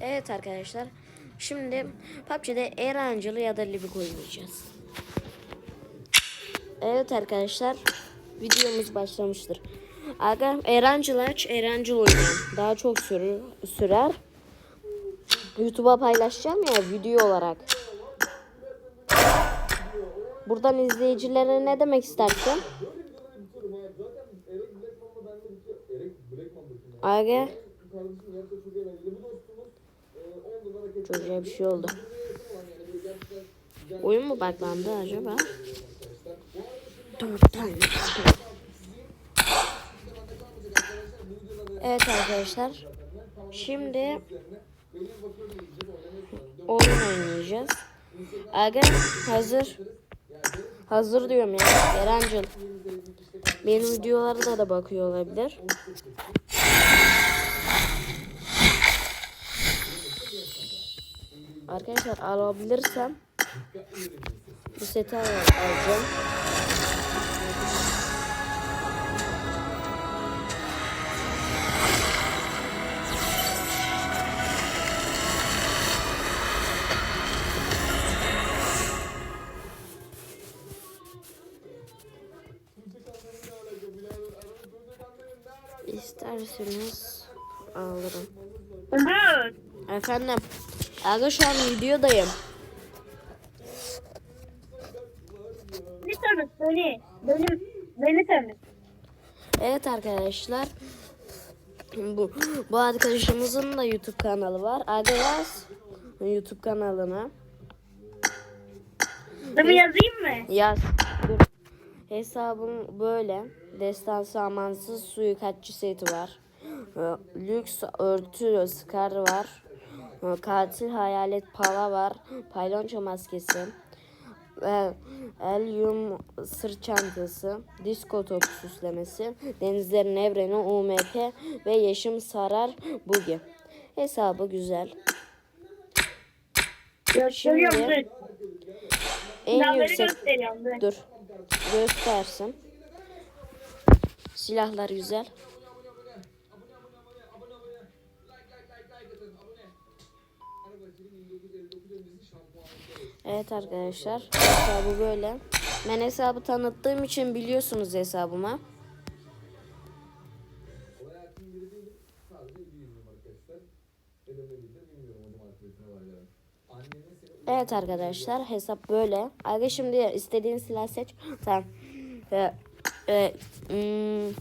Evet arkadaşlar. Şimdi PUBG'de Erancıl'ı ya da Libik oynayacağız. Evet arkadaşlar. Videomuz başlamıştır. Aga Erancıl aç. Erancıl oynayalım. Daha çok sürür, sürer. YouTube'a paylaşacağım ya video olarak. Buradan izleyicilere ne demek istersin? Aga Çocuğa bir şey oldu. Oyun mu baklandı acaba? Dört tane. Evet arkadaşlar. Şimdi oyun oynayacağız. Aga hazır. Hazır diyorum ya. Erancıl. Benim videolarda da bakıyor olabilir. Arkadaşlar alabilirsem bu seti al- alacağım. İsterseniz alırım. Umut. Efendim. Aga şu an videodayım. Beni tanıt beni. Benim, beni tanıt. Evet arkadaşlar. Bu bu arkadaşımızın da YouTube kanalı var. Aga yaz YouTube kanalına. Adımı yazayım mı? Yaz. Dur. Hesabım böyle. Destansı amansız suikatçı seti var. Lüks örtü skar var. Ee, Katil hayalet pala var. Paylonço maskesi. Ve Elyum sırt çantası, disko topu süslemesi, denizlerin evreni UMP ve Yeşim Sarar Bugi. Hesabı güzel. Şimdi en yüksek. Dur. Göstersin. Silahlar güzel. Evet arkadaşlar. Hesabı böyle. Ben hesabı tanıttığım için biliyorsunuz hesabıma. Evet arkadaşlar hesap böyle. Aga şimdi istediğin silah seç. Tamam. Ee, e, hmm,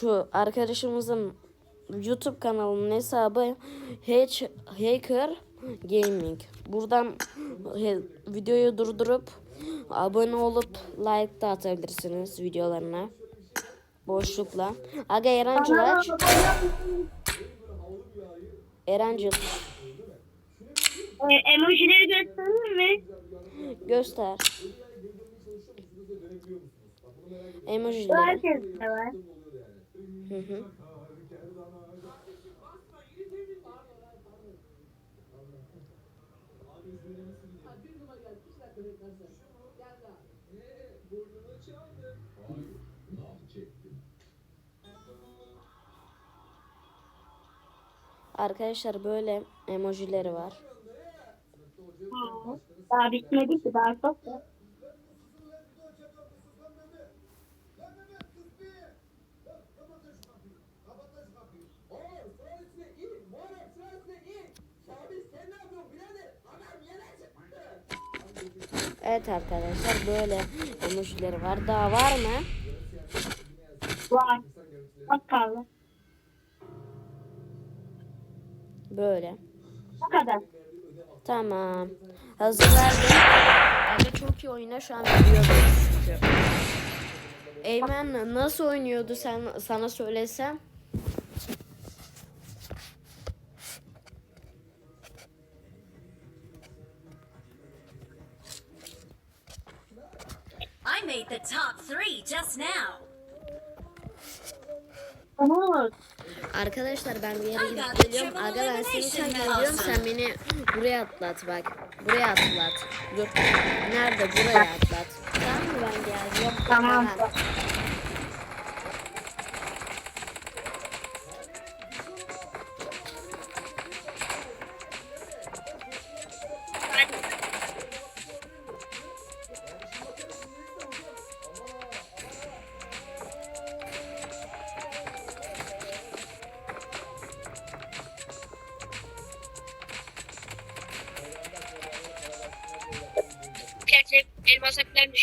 şu arkadaşımızın YouTube kanalının hesabı Hack, Hacker Gaming. Buradan videoyu durdurup abone olup like da atabilirsiniz videolarına. Boşlukla. Aga Erancıl aç. Erancıl E, emojileri göstereyim mi? göster. Emojileri. herkes de var. Hı hı. Arkadaşlar böyle emojileri var. Hı. Daha bitmedi ki daha çok var. Evet arkadaşlar böyle emojileri var. Daha var mı? Var. Bak Böyle. Bu kadar. Tamam. Hazır verdim. Bence çok iyi oyna şu an. Eymen nasıl oynuyordu sen sana söylesem? I made the top three just now. Umut. Arkadaşlar ben bir yere gidip geliyorum. Aga ben seni takip ediyorum. Sen beni buraya atlat bak. Buraya atlat. Dur. Nerede? Buraya atlat. Tamam mı ben geleceğim? Tamam. Hemen.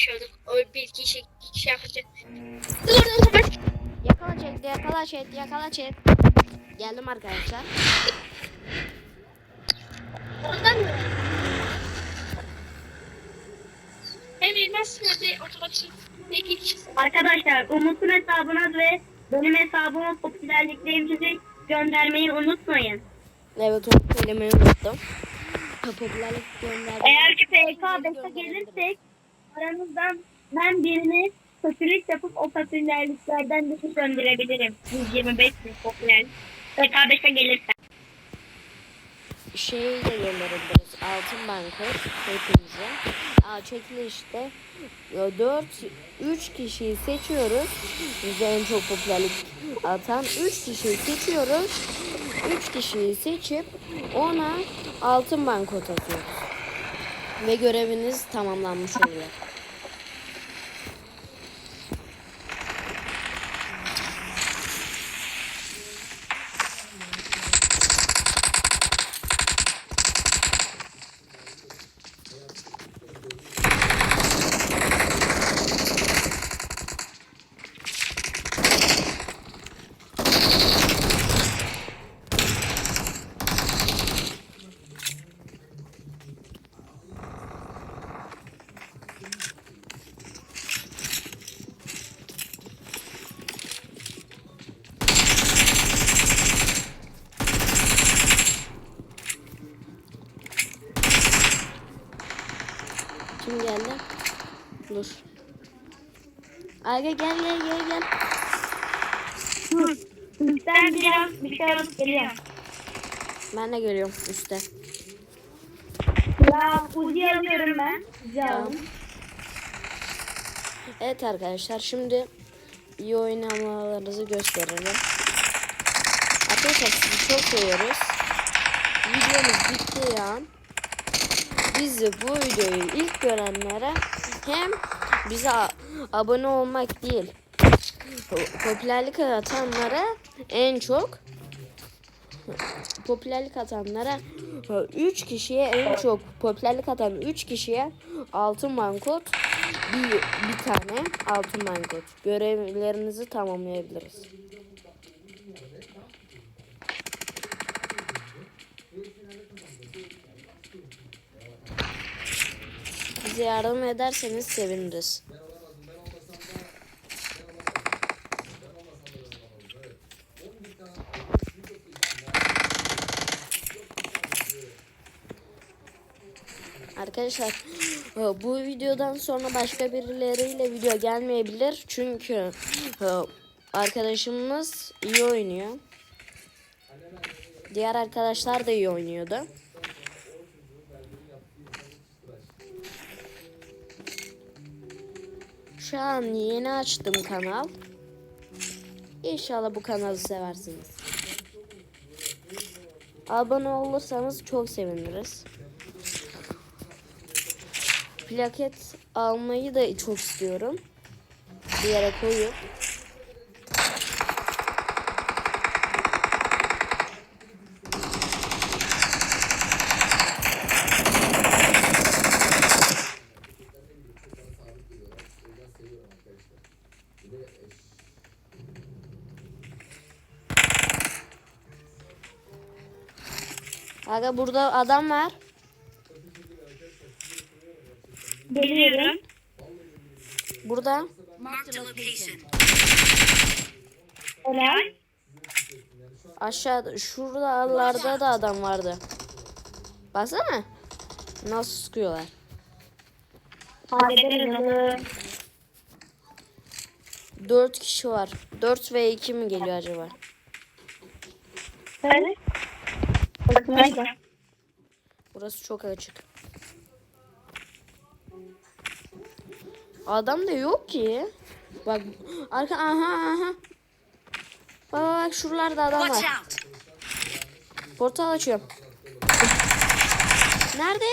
Time düşüyorduk. O bir kişi iki kişi yapacak. Dur dur dur. Yakala chat, yakala chat, yakala chat. Geldim arkadaşlar. Ondan mı? Hem elmas ve otomatik iki kişi. Arkadaşlar Umut'un hesabına ve benim hesabıma popülerliklerimizi göndermeyi unutmayın. Evet onu söylemeyi unuttum. Popülerlik gönderdim. Eğer ki PK 5'e gelirsek aranızdan ben birini kötülük yapıp o popülerliklerden düşüş gönderebilirim. 125 bin popülerlik. PK 5'e gelirse. Şeyi de gönderebiliriz. Altın bankot hepimize. Aa, çekilişte 4 3 kişiyi seçiyoruz. Bize en çok popülerlik atan 3 kişiyi seçiyoruz. 3 kişiyi seçip ona altın bankot atıyoruz. Ve göreviniz tamamlanmış oluyor. Kim geldi? Dur. Aga gel gel gel gel. Ben biraz bir şey alıp geliyorum. Ben de geliyorum üstte. Ya Uzi alıyorum ben. Alalım. Evet arkadaşlar şimdi iyi oynamalarınızı gösterelim. Arkadaşlar sizi çok seviyoruz. Videomuz bitti ya. Bizi bu videoyu ilk görenlere hem bize abone olmak değil po- popülerlik atanlara en çok popülerlik atanlara 3 kişiye en çok popülerlik atan 3 kişiye altın bankot bir, bir tane altın bankot görevlerinizi tamamlayabiliriz. Bize yardım ederseniz seviniriz. Arkadaşlar e, bu videodan sonra başka birileriyle video gelmeyebilir. Çünkü e, arkadaşımız iyi oynuyor. Diğer arkadaşlar da iyi oynuyordu. Şu an yeni açtım kanal. İnşallah bu kanalı seversiniz. Abone olursanız çok seviniriz. Plaket almayı da çok istiyorum. Bir yere koyup. Aga burada adam var. Geliyorum. Burada. Helal. Aşağıda şuralarda da adam vardı. Baksana. Nasıl sıkıyorlar. Hallederiz onu. 4 kişi var. 4 ve 2 mi geliyor acaba? Hadi. Burası çok açık. Adam da yok ki. Bak arka aha aha. Bak bak, şuralarda adam var. Portal açıyorum. Nerede?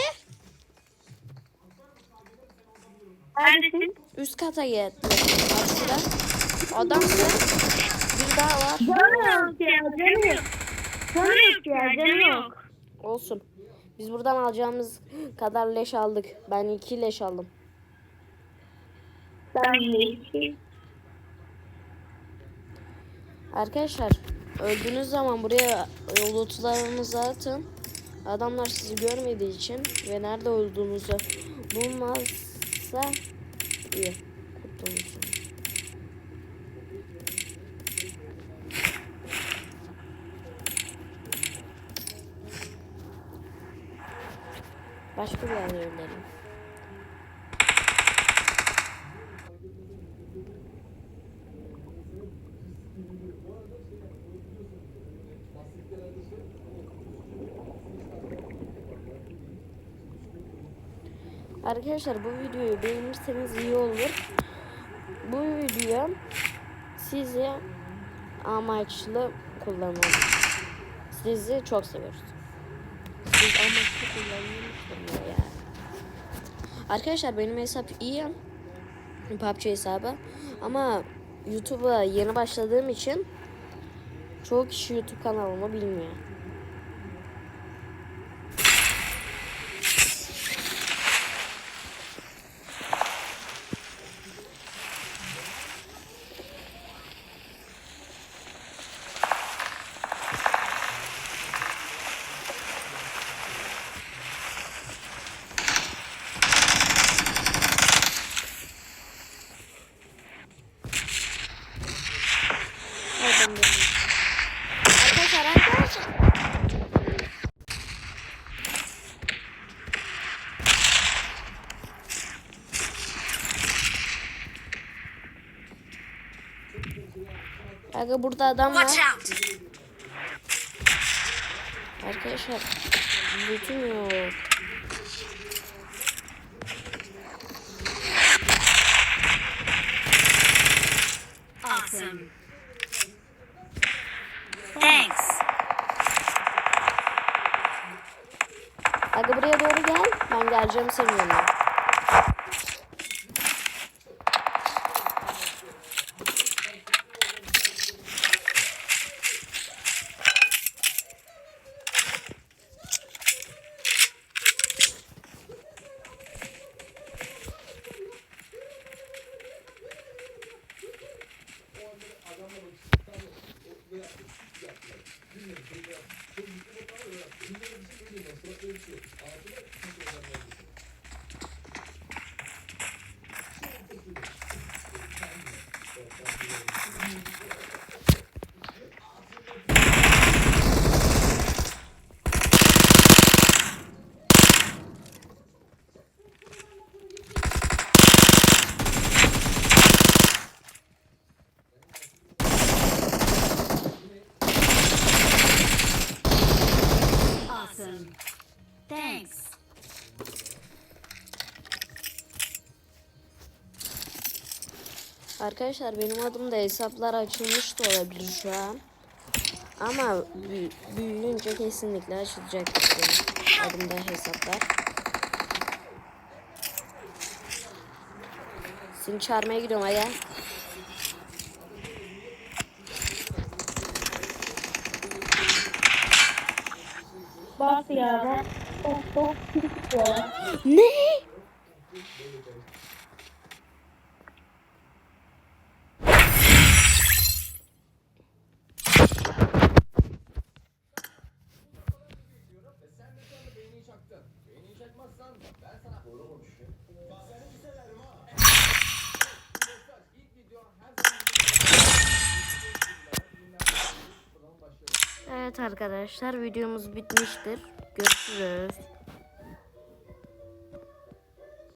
Neredesin? Üst kata geldi. Şurada. Adam Bir daha var. Ya. Canı yok. Ya. Canı yok. Olsun. Biz buradan alacağımız kadar leş aldık. Ben iki leş aldım. Arkadaşlar öldüğünüz zaman buraya lootlarınızı atın. Adamlar sizi görmediği için ve nerede olduğunuzu bulmazsa iyi. Kurtulmuşsunuz. Başka bir yerde ölelim. Arkadaşlar bu videoyu beğenirseniz iyi olur. Bu video sizi amaçlı kullanalım. Sizi çok seviyoruz. Siz amaçlı kullanıyorsunuz ya. Arkadaşlar benim hesap iyi. PUBG hesabı. Ama YouTube'a yeni başladığım için çoğu kişi YouTube kanalımı bilmiyor. Pardon, benim. Arkadaşlar arkadaşlar. Aga burada adam var. Arkadaşlar lootum yok. Awesome. Thanks. Aga buraya doğru gel. Ben geleceğim senin yanına. Awesome. Thanks. Arkadaşlar benim adım da hesaplar açılmış da olabilir şu an. Ama büyü- büyüyünce kesinlikle açılacak benim adımda hesaplar. Seni çağırmaya gidiyorum aga. Bak ya. Ne? Arkadaşlar videomuz bitmiştir. Görüşürüz.